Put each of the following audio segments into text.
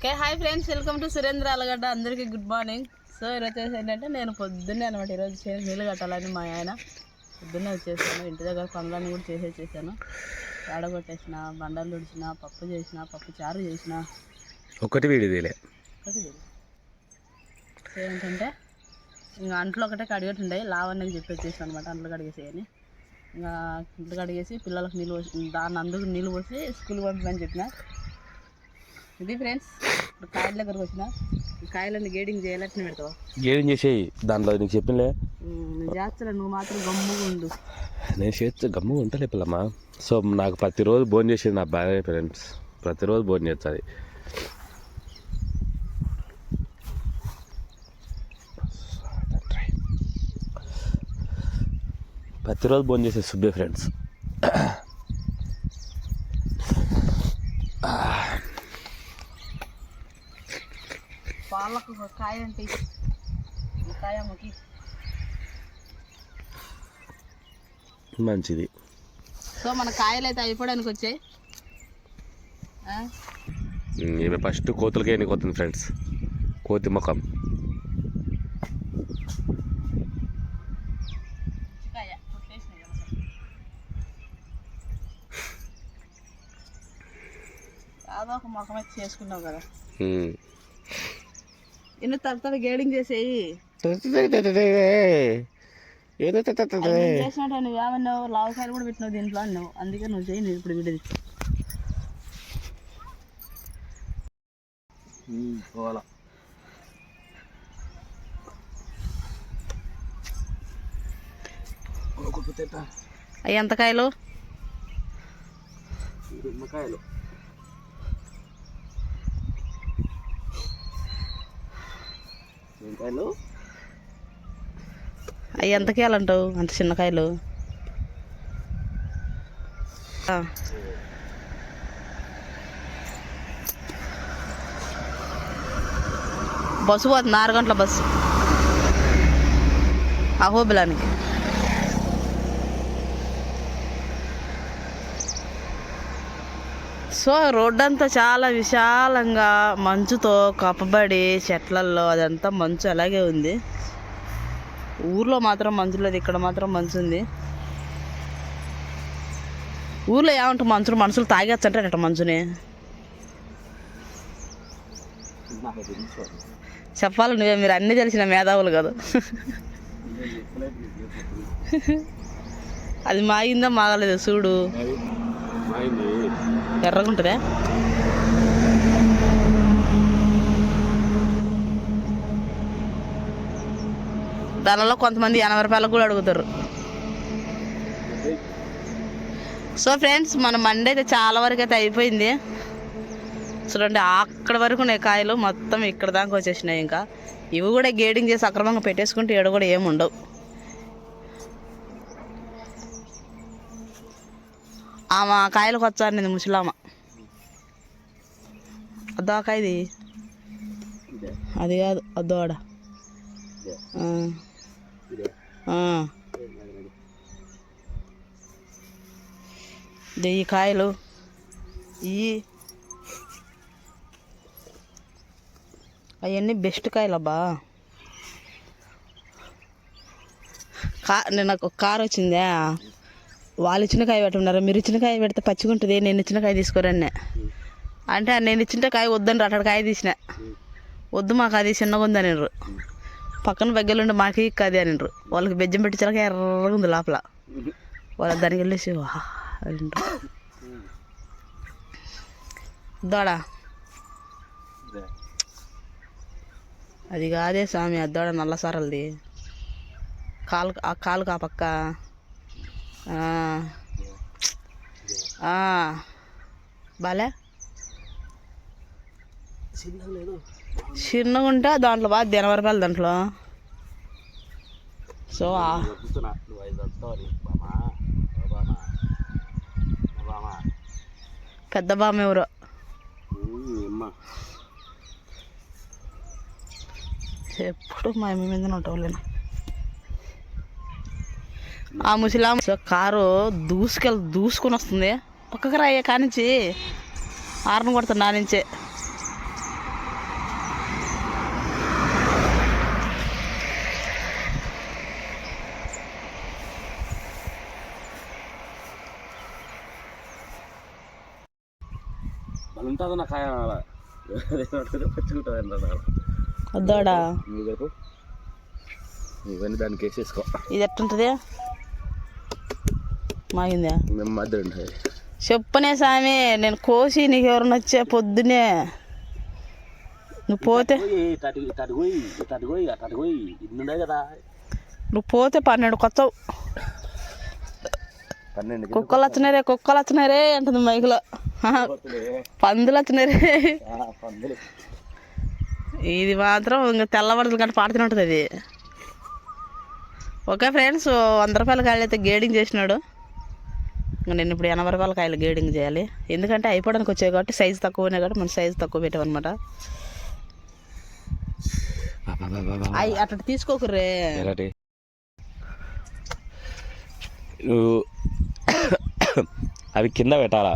Okay hi friends welcome to Surendra Alagadda అందరికీ good morning so ఈరోజు ఏంటంటే నేను పొద్దున్నే అనమాట ఈరోజు చేను నీళ్ళు కట్టాలని మా ఆయన పొద్దున్నే వచ్చేసాను. ఇంటి దగ్గర పనులన్నీ కూడా చేసి వచ్చేసాను ఆడగొట్టేసిన బండలు తుడిచిన పప్పు చేసిన పప్పు చారు చేసిన. ఒకటి వీడిదిలే ఒకటి ఏంటంటే ఇంకా అంట్లో ఒకటే కడిగేటుండే లావన్నకి చెప్పి వచ్చేసాను అనమాట అంట్లు కడిగేసేయని. ఇంకా ఇంట్లో కడిగేసి పిల్లలకు నీళ్ళు పోసి దాన్ని అందుకు నీళ్ళు పోసి స్కూల్కి పంపమని చెప్పిన. ఇది ఫ్రెండ్స్ ఇప్పుడు కాయల దగ్గరకు వచ్చిన ఈ కాయలన్నీ గేడింగ్ పెడతావా? ఏం చేసేయి. దాంట్లో నీకు చెప్పినలే. నేను చేస్తాను నువ్వు మాత్రం గమ్ముగా ఉండు. నేను చేస్తే గమ్ముగా ఉంటలే పిల్లమ్మా. సో నాకు ప్రతిరోజు భోజనం చేసేది నా భార్య ఫ్రెండ్స్ ప్రతిరోజు భోజనం చేస్తుంది ప్రతిరోజు భోజనం చేసే సుబ్బే ఫ్రెండ్స్ ఒక కాయ అంటే ఈ కాయ అమ్మకి మంచిది. సో మన కాయలు అయితే అయిపోవడానికి వచ్చాయి. ఈమె ఫస్ట్ కోతులకే ఎన్నికొస్తుంది ఫ్రెండ్స్? కోతి ముఖం. దాదాపు మొఖం అయితే చేసుకున్నావు కదా. ఉమ్. ఇన్ని తరతర గేడింగ్ చేసేయి ఏదో చేసినట్టు నువ్వు ఏమన్నావు లావకాయలు కూడా పెట్టినావు దీంట్లో అన్నావు అందుకే నువ్వు చేయి నేను ఇప్పుడు వీడియో తెచ్చు పోవాలా అవి ఎంత కాయలు నిమ్మకాయలు కాయలు అవి ఎంత కాయలు అంటావు అంత చిన్న కాయలు. బస్సు పోతుంది ఆరు గంటల బస్సు. అహోబిలానికి సో రోడ్డు అంతా చాలా విశాలంగా మంచుతో కప్పబడి చెట్లల్లో అదంతా మంచు అలాగే ఉంది. ఊర్లో మాత్రం మంచు లేదు ఇక్కడ మాత్రం మంచు ఉంది. ఊర్లో ఏమంటారు మంచులు మనుషులు తాగేచ్చంటారు అట మంచుని. చెప్పాలి నువ్వే మీరు అన్నీ తెలిసిన మేధావులు కదా. అది మాగిందా మాగలేదు చూడు. ఎర్రగా ఉంటుందా దానిలో కొంతమంది ఎనభై రూపాయలకు కూడా అడుగుతారు. సో ఫ్రెండ్స్ మన మండే అయితే చాలా వరకు అయితే అయిపోయింది. చూడండి అక్కడ వరకు ఉన్నాయి కాయలు మొత్తం ఇక్కడ దాకా వచ్చేసినాయి ఇంకా. ఇవి కూడా గేడింగ్ చేసి అక్రమంగా పెట్టేసుకుంటే ఇక్కడ కూడా ఏమి ఆమె కాయలకు వచ్చారు ముసలామ. అదో కాయది. అది కాదు అద్దోడ దెయ్యి కాయలు. ఈ. అవన్నీ బెస్ట్ కాయలు అబ్బా కా నేను ఒక కారు వచ్చిందా? వాళ్ళు ఇచ్చిన కాయ పెట్టమన్నారు. మీరు ఇచ్చిన కాయ పెడితే పచ్చిగా ఉంటుంది నేను ఇచ్చిన కాయ తీసుకోరన్నే. అంటే నేను ఇచ్చిన కాయ వద్దని అక్కడ కాయ తీసిన. వద్దు మాకు అది చిన్నగా ఉంది అనిండ్రు. పక్కన బెగ్గలుండి మాకు కాదు అనిండ్రు. వాళ్ళకి బెజ్జం పెట్టించాక ఎర్రగా ఉంది లోపల. వాళ్ళ దానికి వెళ్ళేసి దోడ అది కాదే స్వామి. అద్దోడ నల్ల సారలది కాలు ఆ కాలు కా పక్క. బాలే చిన్నగా ఉంటే దాంట్లో బాగా ఎనభై రూపాయలు దాంట్లో. సో పెద్ద బామ్మ ఎవరో? ఎప్పుడు మా అమ్మ మీద ఉంటావులేను? ఆ ముసలాం కారు దూసుకెళ్ళి దూసుకొని వస్తుంది. పక్కకు రాయ్యా కానించి ఆరను కొడుతుంది నా నుంచే. నాకు వద్దాడా? ఇవన్నీ దానికి వేసేసుకో ఇది ఎట్టుంటుంది? మాగిందా? మేము మధ్య ఉంటుంది చెప్పనే సామి నేను కోసి నీకు ఎవరన్నా వచ్చే పొద్దునే. నువ్వు పోతే నువ్వు పోతే పన్నెండు పన్నెండు కుక్కలు వచ్చినారే కుక్కలు వచ్చినారే అంటుంది మైకులో. పందులు వచ్చినారే పందులు. ఇది మాత్రం ఇంకా తెల్లబడలు గంట పాడుతూనే ఉంటుంది అది. ఓకే ఫ్రెండ్స్ వంద రూపాయల అయితే గేడింగ్ చేసినాడు. నేను ఇప్పుడు ఎనభై రూపాయల కాయలు గేడింగ్ చేయాలి. ఎందుకంటే అయిపోవడానికి వచ్చాయి కాబట్టి సైజు తక్కువ ఉన్నాయి కాబట్టి మనం సైజు తక్కువ పెట్టామన్నమాట అవి అట్లా తీసుకోకుర్రే. నువ్వు అవి కింద పెట్టాలా?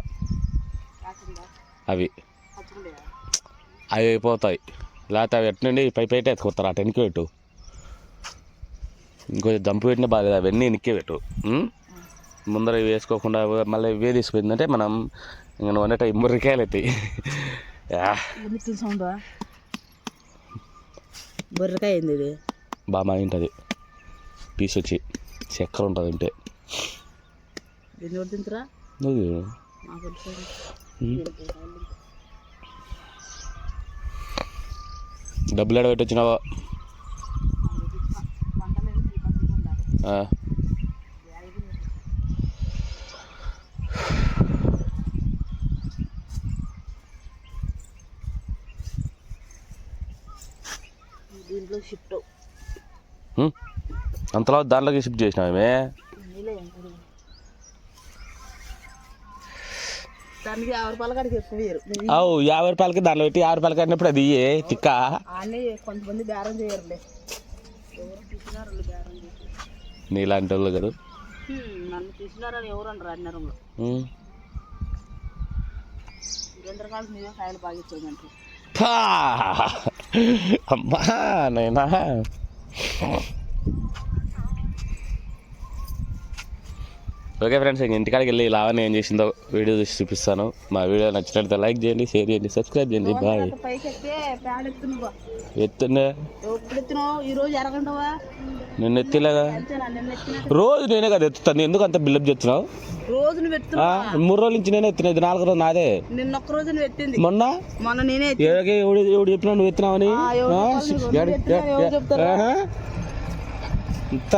అవి. అవి అయిపోతాయి. లేకపోతే అవి ఎట్నుండి పై పైట ఎత్తుకొస్తారు అటు వెనక్కి పెట్టు. ఇంకొంచెం దంపు పెట్టినా బాగాలేదు అవన్నీ వెనక్కి పెట్టు? ముందర వేసుకోకుండా మళ్ళీ ఇవే తీసుకుందంటే మనం ఇంకా నువ్వు అన్నట్టు ఈ ముర్రికాయలు అవుతాయి బొర్రకాయ ఇది? బాగా మాగింటుంది పీస్ వచ్చి చక్కెర ఉంటుంది తెలుసు. డబ్బులు ఎడ పెట్టి వచ్చినావా ఆ. దీంట్లో షిఫ్ట్? అంతలా దాంట్లోకి షిఫ్ట్ చేసినామే అవు యాభై రూపాయలకి దాంట్లో పెట్టి యాభై రూపాయలకి అన్నప్పుడు అది ఇయ్యే తిక్క? కొంతమంది బేరం చేయరులే. నీలాంటి వాళ్ళు కదా. నన్ను చూసినారని ఎవరు అనరు అన్నారంలో రకాలు మీవే కాయలు బాగా ఇచ్చేదంటారు పా! అమ్మా నైనా ఓకే ఫ్రెండ్స్ ఇంక ఇంటికాడికి వెళ్ళి లావణ్య ఏం చేసిందో వీడియో చూసి చూపిస్తాను. మా వీడియో నచ్చినట్లయితే లైక్ చేయండి షేర్ చేయండి సబ్స్క్రైబ్ చేయండి. బాయ్. ఎత్తుండే నిన్ను ఎత్తిన రోజు నేనే కదా ఎత్తుతాను. ఎందుకు అంత బిల్డప్ చేస్తున్నావు? రోజు నువ్వు మూడు రోజుల నుంచి నేనే ఎత్తినది నాలుగు రోజు నాదే. నిన్న ఒక్క రోజు నువ్వు ఎత్తింది మొన్న? మొన్న నేనే ఎవరికి? ఎవడు ఎవడు చెప్పినా నువ్వు ఎత్తినావని. ఇంత.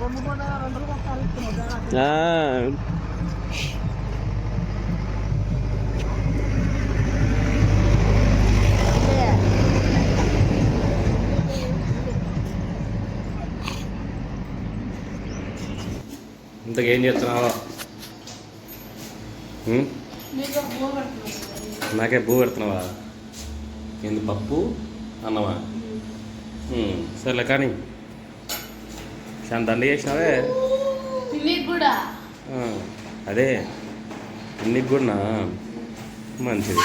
కొమ్ము కూడా రెండు రోజులు ఒకసారి ఇస్తున్నావు, జాగ్రత్త. ఆ. ఇంతకేం చేస్తున్నావా ఉం? నాకే పువ్వు పెడుతున్నావా? ఏంది పప్పు అన్నమా? సర్లే కానీ. చాలా దండ చేసినావే. అదే. నీకు కూడా మంచిది.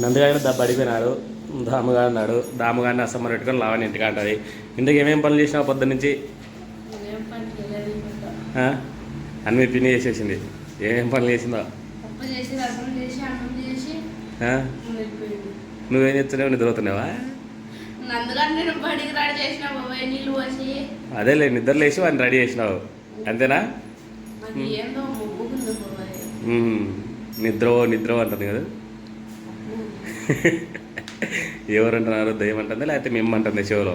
నందగాడిని దెబ్బ అడిగిపోయినాడు దామగా అన్నాడు దామగాడిని అసమ్మని పెట్టుకొని లావని ఇంటికి అంటది ఇంటికి ఏమేం పనులు చేసినావు పొద్దు నుంచి ఆ? అన్ని పిన్ని చేసేసింది ఏమేం పనులు చేసిందో? నువ్వేం చేస్తున్నావు? పోసి. అదేలే నిద్ర లేచి వాడిని రెడీ చేసినావు. అంతేనా? అది. నిద్ర నిద్ర అంటుంది కదా. ఎవరు అంటున్నారు దయ్యం అంటుంది లేకపోతే మేము అంటుంది చెవులో.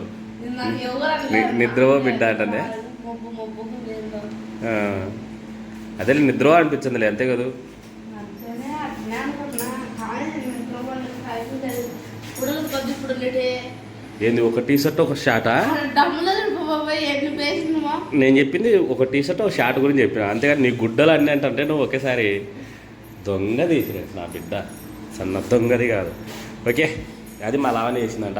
నిద్రవో బిడ్డ అంటుందే మొగ్గు మొగ్గుకుంది ఏందో ఆ, అదే నిద్ర అనిపించిందిలే అంతే కదా? ఏంది ఒక టీ షర్ట్ ఒక షార్టా నేను చెప్పింది ఒక టీ షర్ట్ ఒక షార్ట్ గురించి చెప్పిన. అంతేగాని నీ గుడ్డలు అన్నీ అంటే నువ్వు ఒకేసారి దొంగ నా బిడ్డ. సన్న దొంగది కాదు. ఓకే అది మా లావణ్య చేసిందంట.